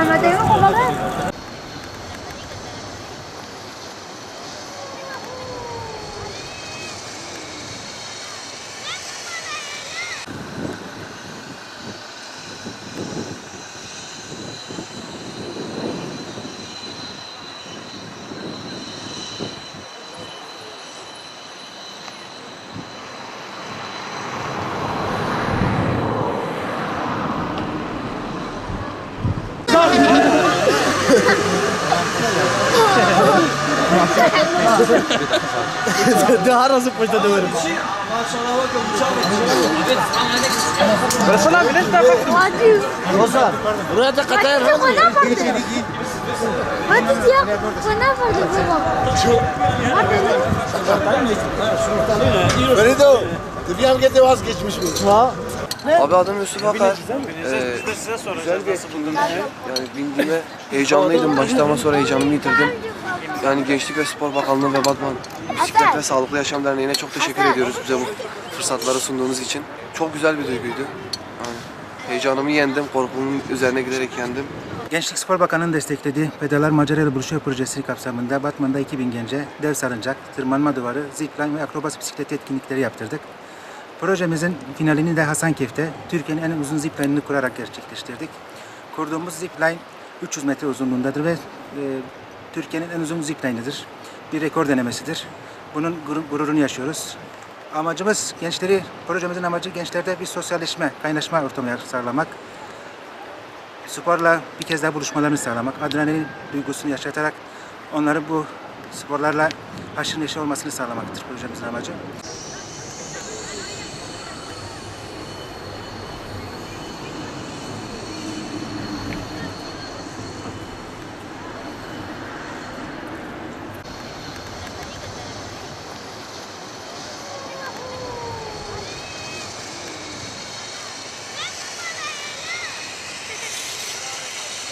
আমাদের ni bang? Jangan kosong. Mana tu ke? Alias Zanim. Aquí. Mana tengok kau bagus. Daha nasıl poşete döverim. Waduh. Ozan. Buraya da katayım. Macam mana pada? Macam siap. Mana pada semua? Ferido. Dünyam gete vazgeçmiş mi? Ha? Abi adım Yusuf Akar. Ee, güzel bir etkinlik. Yani bindiğime heyecanlıydım başta ama sonra heyecanımı yitirdim. Yani Gençlik ve Spor Bakanlığı ve Batman Bisiklet ve Sağlıklı Yaşam Derneği'ne çok teşekkür ediyoruz bize bu fırsatları sunduğunuz için. Çok güzel bir duyguydu. Yani heyecanımı yendim, korkumun üzerine giderek yendim. Gençlik Spor Bakanı'nın desteklediği Pedalar Macerayla Buluşuyor projesi kapsamında Batman'da 2000 gence dev salıncak, tırmanma duvarı, zipline ve akrobas bisiklet etkinlikleri yaptırdık. Projemizin finalini de Hasankeyf'te Türkiye'nin en uzun zipline'ını kurarak gerçekleştirdik. Kurduğumuz zipline 300 metre uzunluğundadır ve e, Türkiye'nin en uzun zipline'ıdır. Bir rekor denemesidir. Bunun gurur- gururunu yaşıyoruz. Amacımız gençleri, projemizin amacı gençlerde bir sosyalleşme, kaynaşma ortamı sağlamak sporla bir kez daha buluşmalarını sağlamak, adrenalin duygusunu yaşatarak onları bu sporlarla haşır neşir olmasını sağlamaktır projemizin amacı.